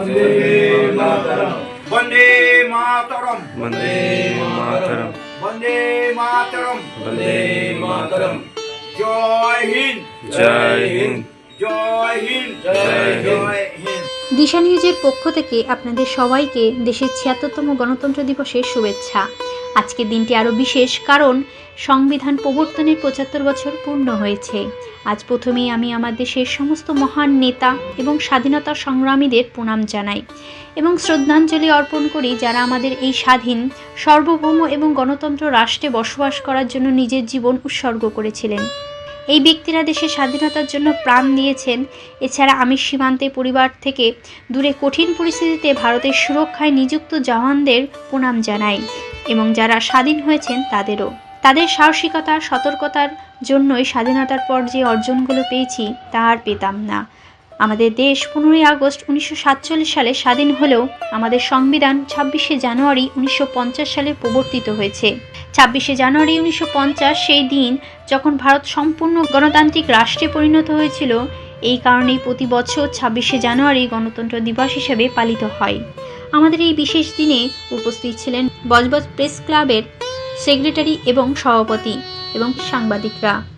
বন্দে মাতরম। বন্দে মাতরম। বন্দে মাতরম। বন্দে মাতরম। বন্দে মাতরম। Joy Hind. জয় হিন্দ। জয় হিন্দ। জয় হিন্দ। জয় হিন্দ। দিশা নিউজের পক্ষ থেকে আপনাদের সবাইকে দেশের ছিয়াত্তরতম গণতন্ত্র দিবসের শুভেচ্ছা। আজকের দিনটি আরও বিশেষ, কারণ সংবিধান প্রবর্তনের পঁচাত্তর বছর পূর্ণ হয়েছে। আজ প্রথমেই আমি আমার দেশের সমস্ত মহান নেতা এবং স্বাধীনতা সংগ্রামীদের প্রণাম জানাই এবং শ্রদ্ধাঞ্জলি অর্পণ করি যারা আমাদের এই স্বাধীন, সার্বভৌম এবং গণতন্ত্র রাষ্ট্রে বসবাস করার জন্য নিজের জীবন উৎসর্গ করেছিলেন। এই ব্যক্তিরা দেশের স্বাধীনতার জন্য প্রাণ দিয়েছেন। এছাড়া আমি সীমান্তে পরিবার থেকে দূরে কঠিন পরিস্থিতিতে ভারতের সুরক্ষায় নিযুক্ত জওয়ানদের প্রণাম জানাই। এবং যারা স্বাধীন হয়েছেন তাদেরও। তাদের সাহসিকতা, সতর্কতার জন্যই স্বাধীনতার পর যে অর্জনগুলো পেয়েছি, তা আর পেতাম না। আমাদের দেশ পনেরোই আগস্ট উনিশশো সাতচল্লিশ সালে স্বাধীন হলেও আমাদের সংবিধান ছাব্বিশে জানুয়ারি উনিশশো পঞ্চাশ সালে প্রবর্তিত হয়েছে। ছাব্বিশে জানুয়ারি উনিশশো পঞ্চাশ সেই দিন যখন ভারত সম্পূর্ণ গণতান্ত্রিক রাষ্ট্রে পরিণত হয়েছিল, এই কারণেই প্রতি বছর ছাব্বিশে জানুয়ারি গণতন্ত্র দিবস হিসেবে পালিত হয়। আমাদের এই বিশেষ দিনে উপস্থিত ছিলেন বজবজ প্রেস ক্লাবের সেক্রেটারি এবং সভাপতি এবং সাংবাদিকরা।